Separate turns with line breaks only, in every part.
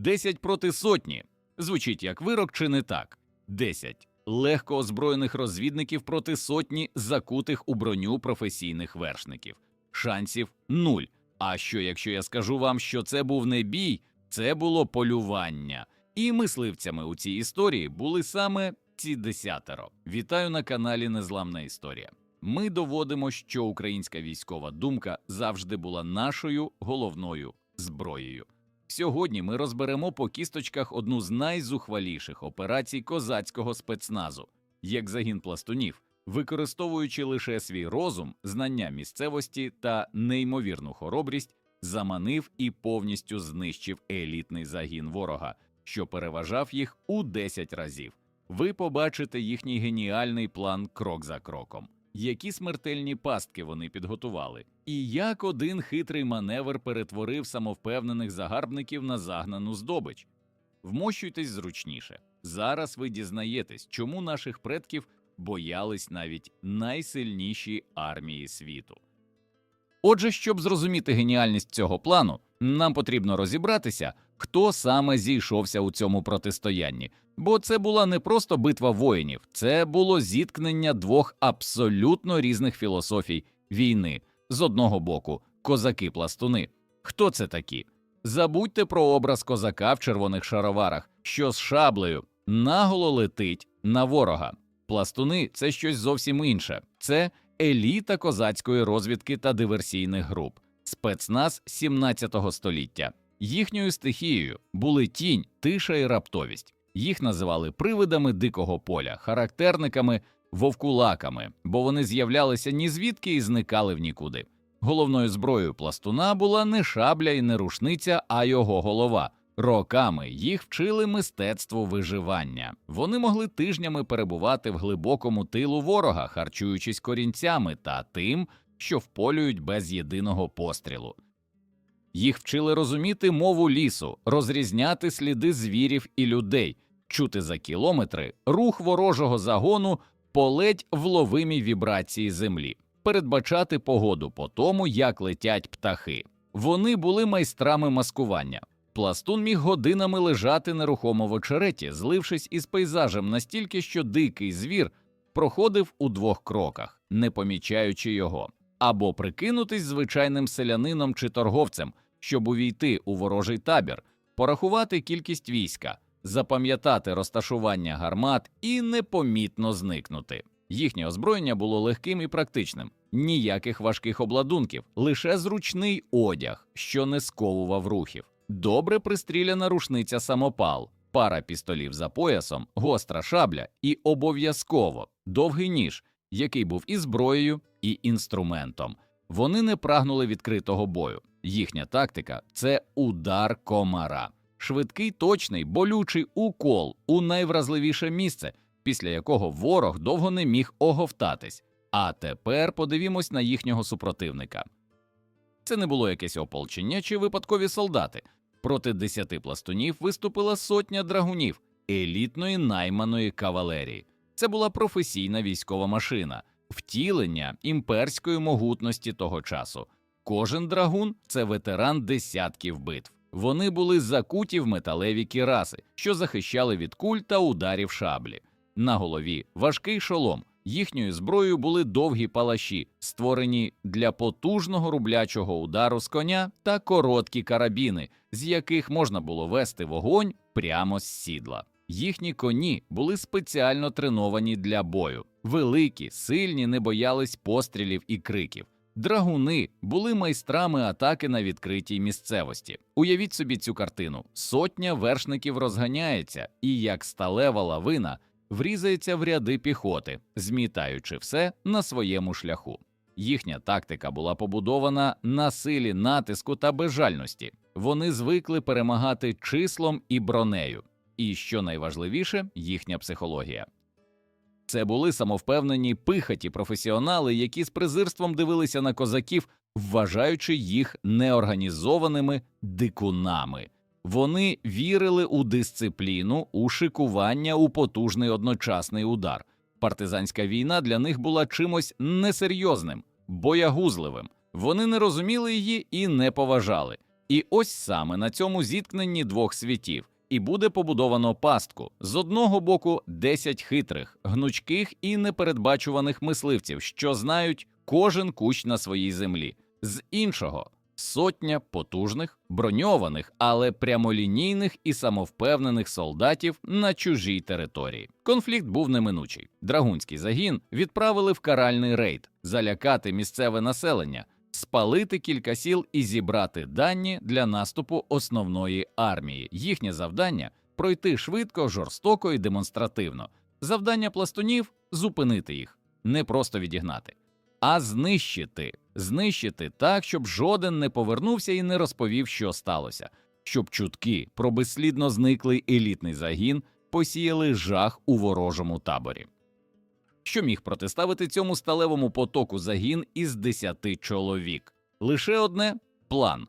10 проти сотні. Звучить як вирок чи не так? 10 легко озброєних розвідників проти сотні закутих у броню професійних вершників. Шансів нуль. А що якщо я скажу вам, що це був не бій, це було полювання. І мисливцями у цій історії були саме ці десятеро. Вітаю на каналі Незламна Історія. Ми доводимо, що українська військова думка завжди була нашою головною зброєю. Сьогодні ми розберемо по кісточках одну з найзухваліших операцій козацького спецназу, як загін пластунів, використовуючи лише свій розум, знання місцевості та неймовірну хоробрість, заманив і повністю знищив елітний загін ворога, що переважав їх у 10 разів. Ви побачите їхній геніальний план крок за кроком, які смертельні пастки вони підготували, і як один хитрий маневр перетворив самовпевнених загарбників на загнану здобич. Вмощуйтесь зручніше. Зараз ви дізнаєтесь, чому наших предків боялись навіть найсильніші армії світу. Отже, щоб зрозуміти геніальність цього плану, нам потрібно розібратися, хто саме зійшовся у цьому протистоянні, бо це була не просто битва воїнів, це було зіткнення двох абсолютно різних філософій війни. З одного боку, козаки-пластуни. Хто це такі? Забудьте про образ козака в червоних шароварах, що з шаблею наголо летить на ворога. Пластуни це щось зовсім інше. Це еліта козацької розвідки та диверсійних груп, спецназ 17 століття. Їхньою стихією були тінь, тиша і раптовість. Їх називали привидами дикого поля, характерниками, вовкулаками, бо вони з'являлися ні звідки і зникали в нікуди. Головною зброєю пластуна була не шабля і не рушниця, а його голова. Роками їх вчили мистецтву виживання. Вони могли тижнями перебувати в глибокому тилу ворога, харчуючись корінцями та тим, що вполюють без єдиного пострілу. Їх вчили розуміти мову лісу, розрізняти сліди звірів і людей, чути за кілометри рух ворожого загону по ледь вловимій вібрації землі, передбачати погоду по тому, як летять птахи. Вони були майстрами маскування. Пластун міг годинами лежати нерухомо в очереті, злившись із пейзажем настільки, що дикий звір проходив у двох кроках, не помічаючи його, або прикинутись звичайним селянином чи торговцем, щоб увійти у ворожий табір, порахувати кількість війська, запам'ятати розташування гармат і непомітно зникнути. Їхнє озброєння було легким і практичним, ніяких важких обладунків, лише зручний одяг, що не сковував рухів. Добре пристріляна рушниця самопал, пара пістолів за поясом, гостра шабля і обов'язково довгий ніж, який був і зброєю, і інструментом. Вони не прагнули відкритого бою. Їхня тактика це удар комара, швидкий, точний, болючий укол у найвразливіше місце, після якого ворог довго не міг оговтатись. А тепер подивімось на їхнього супротивника. Це не було якесь ополчення чи випадкові солдати. Проти десяти пластунів виступила сотня драгунів елітної найманої кавалерії. Це була професійна військова машина, втілення імперської могутності того часу. Кожен драгун це ветеран десятків битв. Вони були закуті в металеві кіраси, що захищали від куль та ударів шаблі. На голові важкий шолом. Їхньою зброєю були довгі палаші, створені для потужного рублячого удару з коня та короткі карабіни, з яких можна було вести вогонь прямо з сідла. Їхні коні були спеціально треновані для бою. Великі, сильні, не боялись пострілів і криків. Драгуни були майстрами атаки на відкритій місцевості. Уявіть собі цю картину: сотня вершників розганяється, і як сталева лавина врізається в ряди піхоти, змітаючи все на своєму шляху. Їхня тактика була побудована на силі натиску та безжальності. Вони звикли перемагати числом і бронею. І що найважливіше, їхня психологія. Це були самовпевнені пихаті професіонали, які з презирством дивилися на козаків, вважаючи їх неорганізованими дикунами. Вони вірили у дисципліну, у шикування, у потужний одночасний удар. Партизанська війна для них була чимось несерйозним, боягузливим. Вони не розуміли її і не поважали. І ось саме на цьому зіткненні двох світів і буде побудовано пастку з одного боку 10 хитрих, гнучких і непередбачуваних мисливців, що знають кожен кущ на своїй землі, з іншого сотня потужних, броньованих, але прямолінійних і самовпевнених солдатів на чужій території. Конфлікт був неминучий. Драгунський загін відправили в каральний рейд, залякати місцеве населення, спалити кілька сіл і зібрати дані для наступу основної армії. Їхнє завдання пройти швидко, жорстоко і демонстративно. Завдання пластунів зупинити їх, не просто відігнати, а знищити. Знищити так, щоб жоден не повернувся і не розповів, що сталося, щоб чутки про безслідно зниклий елітний загін посіяли жах у ворожому таборі. Що міг протиставити цьому сталевому потоку загін із десяти чоловік? Лише одне план.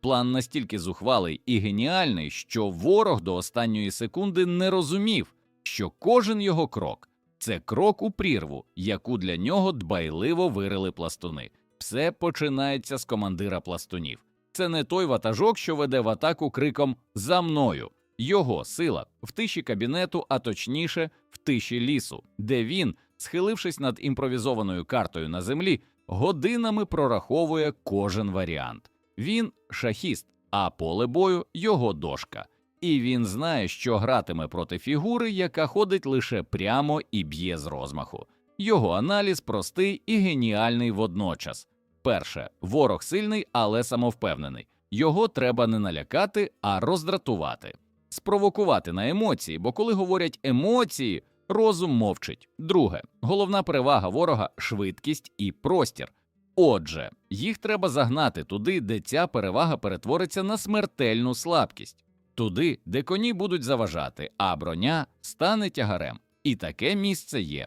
План настільки зухвалий і геніальний, що ворог до останньої секунди не розумів, що кожен його крок це крок у прірву, яку для нього дбайливо вирили пластуни. Все починається з командира пластунів. Це не той ватажок, що веде в атаку криком За мною. Його сила в тиші кабінету, а точніше, в тиші лісу, де він, схилившись над імпровізованою картою на землі, годинами прораховує кожен варіант. Він шахіст, а поле бою його дошка. І він знає, що гратиме проти фігури, яка ходить лише прямо і б'є з розмаху. Його аналіз простий і геніальний водночас. Перше, ворог сильний, але самовпевнений. Його треба не налякати, а роздратувати, спровокувати на емоції, бо коли говорять емоції, розум мовчить. Друге, головна перевага ворога швидкість і простір. Отже, їх треба загнати туди, де ця перевага перетвориться на смертельну слабкість, туди, де коні будуть заважати, а броня стане тягарем. І таке місце є.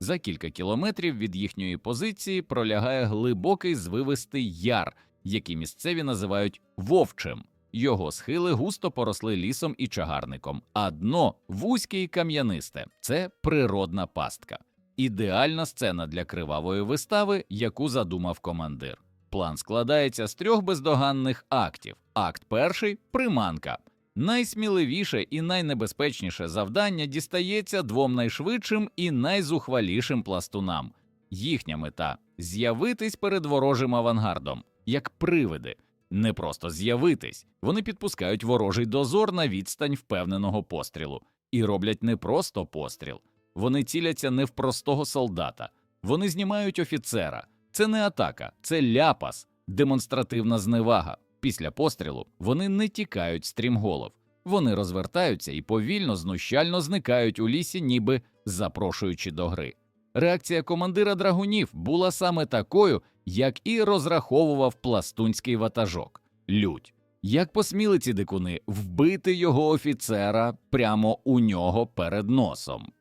За кілька кілометрів від їхньої позиції пролягає глибокий звивистий яр, який місцеві називають вовчим. Його схили густо поросли лісом і чагарником, а дно вузьке і кам'янисте це природна пастка. Ідеальна сцена для кривавої вистави, яку задумав командир. План складається з трьох бездоганних актів. Акт перший приманка. Найсміливіше і найнебезпечніше завдання дістається двом найшвидшим і найзухвалішим пластунам. Їхня мета з'явитись перед ворожим авангардом, як привиди. Не просто з'явитись, вони підпускають ворожий дозор на відстань впевненого пострілу і роблять не просто постріл. Вони ціляться не в простого солдата, вони знімають офіцера. Це не атака, це ляпас, демонстративна зневага. Після пострілу вони не тікають стрімголов, вони розвертаються і повільно, знущально зникають у лісі, ніби запрошуючи до гри. Реакція командира драгунів була саме такою, як і розраховував пластунський ватажок лють. Як посміли ці дикуни вбити його офіцера прямо у нього перед носом.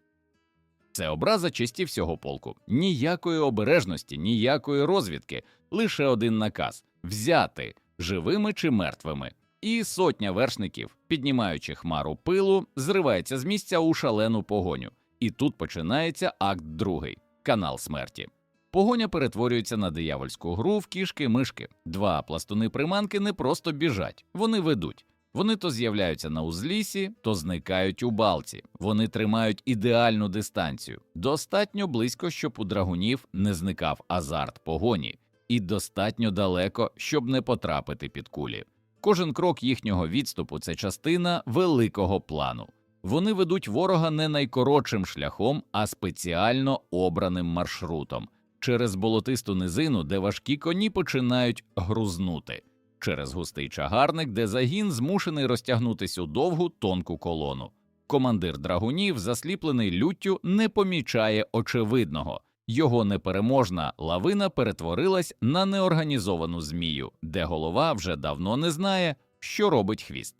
Це образа честі всього полку. Ніякої обережності, ніякої розвідки, лише один наказ взяти живими чи мертвими. І сотня вершників, піднімаючи хмару пилу, зривається з місця у шалену погоню. І тут починається акт другий канал смерті. Погоня перетворюється на диявольську гру в кішки-мишки. Два пластуни приманки не просто біжать, вони ведуть. Вони то з'являються на узлісі, то зникають у балці. Вони тримають ідеальну дистанцію, достатньо близько, щоб у драгунів не зникав азарт погоні, і достатньо далеко, щоб не потрапити під кулі. Кожен крок їхнього відступу це частина великого плану. Вони ведуть ворога не найкоротшим шляхом, а спеціально обраним маршрутом через болотисту низину, де важкі коні починають грузнути, через густий чагарник, де загін змушений розтягнутися у довгу тонку колону. Командир драгунів, засліплений люттю, не помічає очевидного. Його непереможна лавина перетворилась на неорганізовану змію, де голова вже давно не знає, що робить хвіст.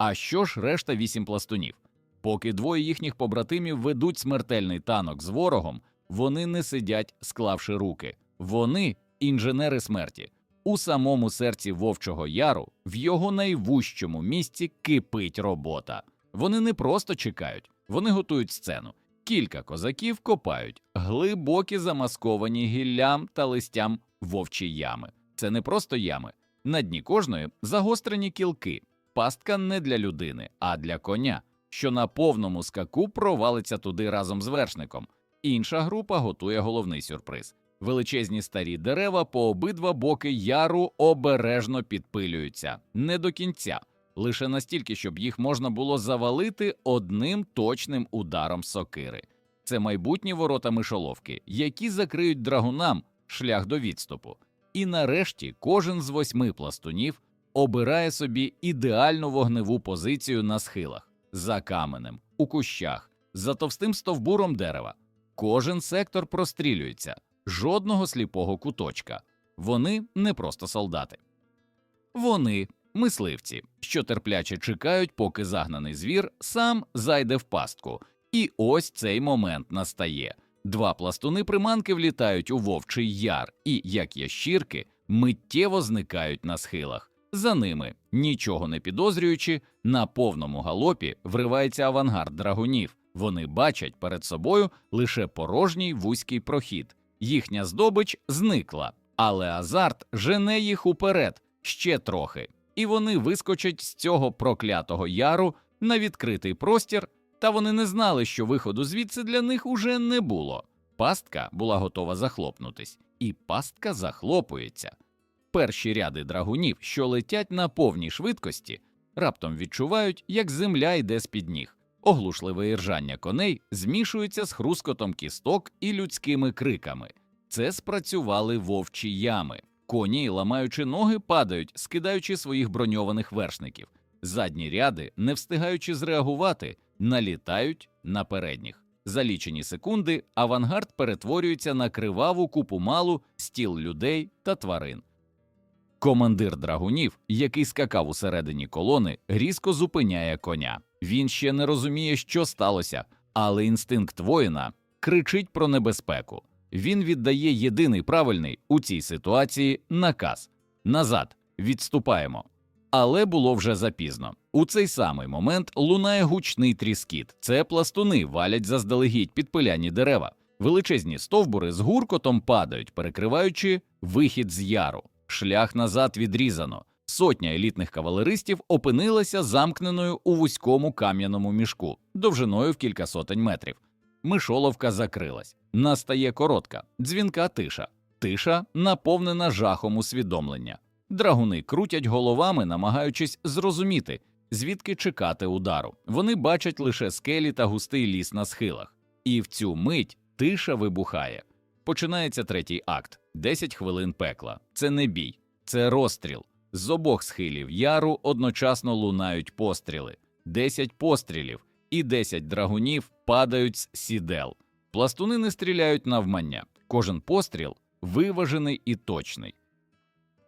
А що ж решта вісім пластунів? Поки двоє їхніх побратимів ведуть смертельний танок з ворогом, вони не сидять, склавши руки. Вони інженери смерті. У самому серці Вовчого Яру, в його найвужчому місці кипить робота. Вони не просто чекають, вони готують сцену. Кілька козаків копають глибокі замасковані гіллям та листям вовчі ями. Це не просто ями, На дні кожної загострені кілки. Пастка не для людини, а для коня, що на повному скаку провалиться туди разом з вершником. Інша група готує головний сюрприз. Величезні старі дерева по обидва боки яру обережно підпилюються не до кінця, лише настільки, щоб їх можна було завалити одним точним ударом сокири. Це майбутні ворота мишоловки, які закриють драгунам шлях до відступу. І нарешті кожен з восьми пластунів обирає собі ідеальну вогневу позицію на схилах, за каменем, у кущах, за товстим стовбуром дерева. Кожен сектор прострілюється, жодного сліпого куточка. Вони не просто солдати. Вони мисливці, що терпляче чекають, поки загнаний звір сам зайде в пастку. І ось цей момент настає. Два пластуни приманки влітають у вовчий яр і, як ящірки, миттєво зникають на схилах. За ними, нічого не підозрюючи, на повному галопі вривається авангард драгунів. Вони бачать перед собою лише порожній вузький прохід. Їхня здобич зникла, але азарт жене їх уперед ще трохи, і вони вискочать з цього проклятого яру на відкритий простір, та вони не знали, що виходу звідси для них уже не було. Пастка була готова захлопнутись, і пастка захлопується. Перші ряди драгунів, що летять на повній швидкості, раптом відчувають, як земля йде з-під ніг. Оглушливе іржання коней змішується з хрускотом кісток і людськими криками. Це спрацювали вовчі ями. Коні, ламаючи ноги, падають, скидаючи своїх броньованих вершників. Задні ряди, не встигаючи зреагувати, налітають на передніх. За лічені секунди авангард перетворюється на криваву купу малу стіл людей та тварин. Командир драгунів, який скакав усередині колони, різко зупиняє коня. Він ще не розуміє, що сталося, але інстинкт воїна кричить про небезпеку. Він віддає єдиний правильний у цій ситуації наказ назад, відступаємо. Але було вже запізно. У цей самий момент лунає гучний тріскіт. Це пластуни валять заздалегідь підпиляні дерева. Величезні стовбури з гуркотом падають, перекриваючи вихід з яру. Шлях назад відрізано. Сотня елітних кавалеристів опинилася замкненою у вузькому кам'яному мішку, довжиною в кілька сотень метрів. Мишоловка закрилась. Настає коротка, дзвінка тиша. Тиша наповнена жахом усвідомлення. Драгуни крутять головами, намагаючись зрозуміти, звідки чекати удару. Вони бачать лише скелі та густий ліс на схилах. І в цю мить тиша вибухає. Починається третій акт 10 хвилин пекла. Це не бій, це розстріл. З обох схилів яру одночасно лунають постріли, 10 пострілів, і 10 драгунів падають з сідел. Пластуни не стріляють навмання. Кожен постріл виважений і точний.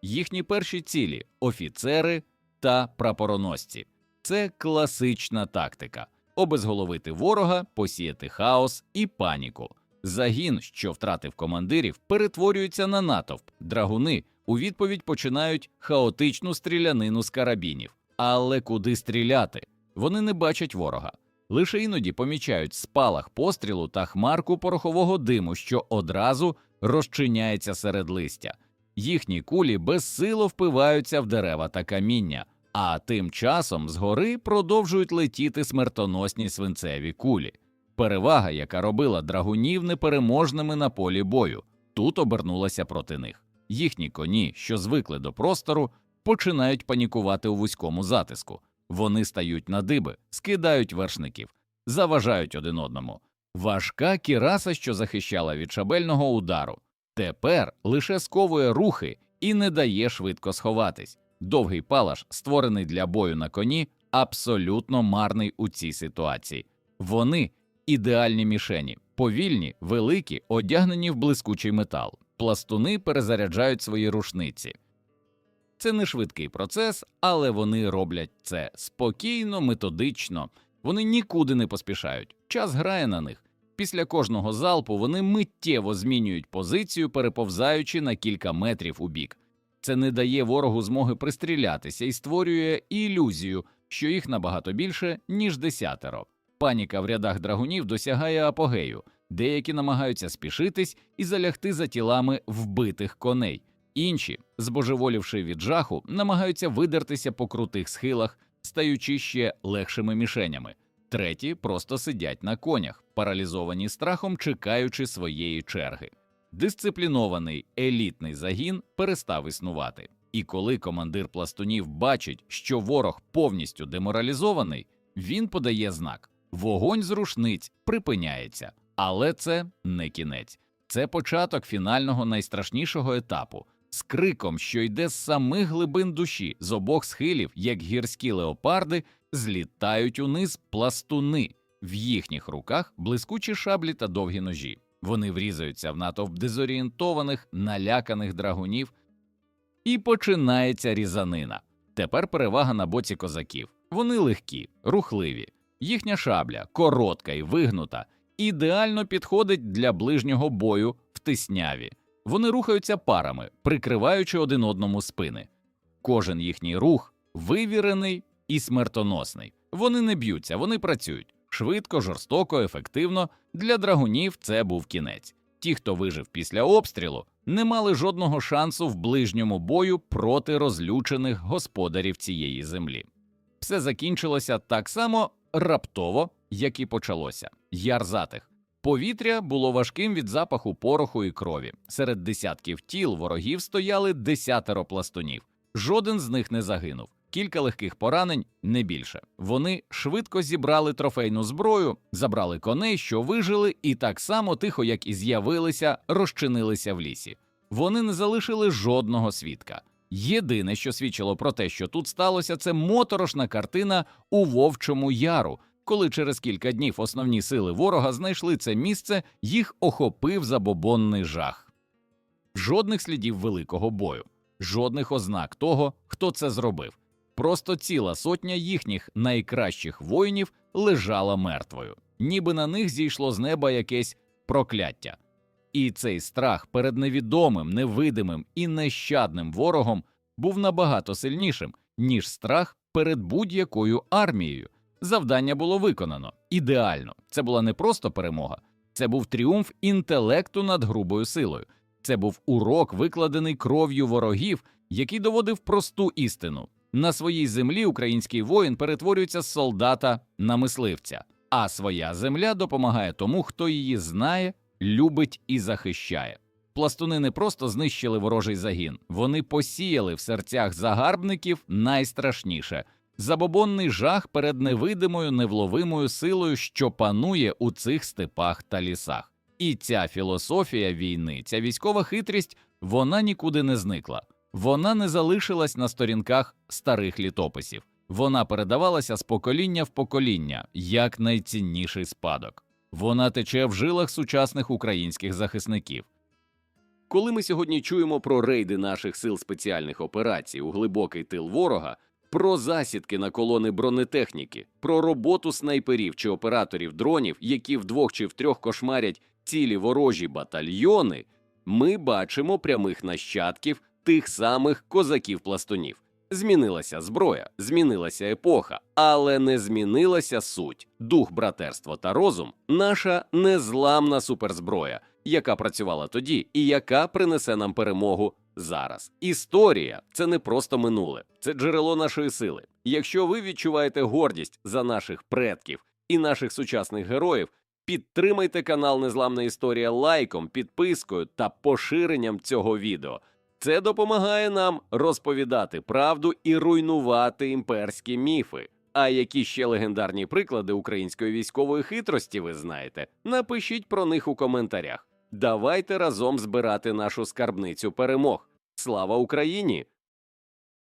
Їхні перші цілі офіцери та прапороносці. Це класична тактика обезголовити ворога, посіяти хаос і паніку. Загін, що втратив командирів, перетворюється на натовп. Драгуни у відповідь починають хаотичну стрілянину з карабінів. Але куди стріляти? Вони не бачать ворога. Лише іноді помічають спалах пострілу та хмарку порохового диму, що одразу розчиняється серед листя. Їхні кулі безсило впиваються в дерева та каміння, а тим часом згори продовжують летіти смертоносні свинцеві кулі. Перевага, яка робила драгунів непереможними на полі бою, тут обернулася проти них. Їхні коні, що звикли до простору, починають панікувати у вузькому затиску. Вони стають на диби, скидають вершників, заважають один одному. Важка кіраса, що захищала від шабельного удару, тепер лише сковує рухи і не дає швидко сховатись. Довгий палаш, створений для бою на коні, абсолютно марний у цій ситуації. Вони ідеальні мішені, повільні, великі, одягнені в блискучий метал. Пластуни перезаряджають свої рушниці. Це не швидкий процес, але вони роблять це спокійно, методично. Вони нікуди не поспішають. Час грає на них. Після кожного залпу вони миттєво змінюють позицію, переповзаючи на кілька метрів у бік. Це не дає ворогу змоги пристрілятися і створює ілюзію, що їх набагато більше, ніж десятеро. Паніка в рядах драгунів досягає апогею. Деякі намагаються спішитись і залягти за тілами вбитих коней. Інші, збожеволівши від жаху, намагаються видертися по крутих схилах, стаючи ще легшими мішенями. Треті просто сидять на конях, паралізовані страхом, чекаючи своєї черги. Дисциплінований елітний загін перестав існувати. І коли командир пластунів бачить, що ворог повністю деморалізований, він подає знак: вогонь з рушниць припиняється. Але це не кінець, це початок фінального найстрашнішого етапу з криком, що йде з самих глибин душі, з обох схилів, як гірські леопарди, злітають униз пластуни. В їхніх руках блискучі шаблі та довгі ножі. Вони врізаються в натовп дезорієнтованих, наляканих драгунів, і починається різанина. Тепер перевага на боці козаків. Вони легкі, рухливі. Їхня шабля коротка і вигнута, ідеально підходить для ближнього бою в тисняві. Вони рухаються парами, прикриваючи один одному спини. Кожен їхній рух вивірений і смертоносний. Вони не б'ються, вони працюють швидко, жорстоко, ефективно. Для драгунів це був кінець. Ті, хто вижив після обстрілу, не мали жодного шансу в ближньому бою проти розлючених господарів цієї землі. Все закінчилося так само раптово, як і почалося. Яр затих. Повітря було важким від запаху пороху і крові. Серед десятків тіл ворогів стояли десятеро пластунів. Жоден з них не загинув. Кілька легких поранень, не більше. Вони швидко зібрали трофейну зброю, забрали коней, що вижили, і так само тихо, як і з'явилися, розчинилися в лісі. Вони не залишили жодного свідка. Єдине, що свідчило про те, що тут сталося, це моторошна картина у Вовчому Яру. Коли через кілька днів основні сили ворога знайшли це місце, їх охопив забобонний жах. Жодних слідів великого бою, жодних ознак того, хто це зробив. Просто ціла сотня їхніх найкращих воїнів лежала мертвою, ніби на них зійшло з неба якесь прокляття. І цей страх перед невідомим, невидимим і нещадним ворогом був набагато сильнішим, ніж страх перед будь-якою армією. Завдання було виконано ідеально. Це була не просто перемога, це був тріумф інтелекту над грубою силою. Це був урок, викладений кров'ю ворогів, який доводив просту істину. На своїй землі український воїн перетворюється з солдата на мисливця, а своя земля допомагає тому, хто її знає, любить і захищає. Пластуни не просто знищили ворожий загін, вони посіяли в серцях загарбників найстрашніше забобонний жах перед невидимою невловимою силою, що панує у цих степах та лісах. І ця філософія війни, ця військова хитрість, вона нікуди не зникла. Вона не залишилась на сторінках старих літописів, вона передавалася з покоління в покоління як найцінніший спадок. Вона тече в жилах сучасних українських захисників. Коли ми сьогодні чуємо про рейди наших сил спеціальних операцій у глибокий тил ворога, про засідки на колони бронетехніки, про роботу снайперів чи операторів дронів, які вдвох чи втрьох кошмарять цілі ворожі батальйони, ми бачимо прямих нащадків тих самих козаків-пластунів. Змінилася зброя, змінилася епоха, але не змінилася суть, дух братерства та розум, наша незламна суперзброя, яка працювала тоді і яка принесе нам перемогу зараз. Історія це не просто минуле, це джерело нашої сили. Якщо ви відчуваєте гордість за наших предків і наших сучасних героїв, підтримайте канал Незламна Історія лайком, підпискою та поширенням цього відео. Це допомагає нам розповідати правду і руйнувати імперські міфи. А які ще легендарні приклади української військової хитрості ви знаєте? Напишіть про них у коментарях. Давайте разом збирати нашу скарбницю перемог. Слава Україні!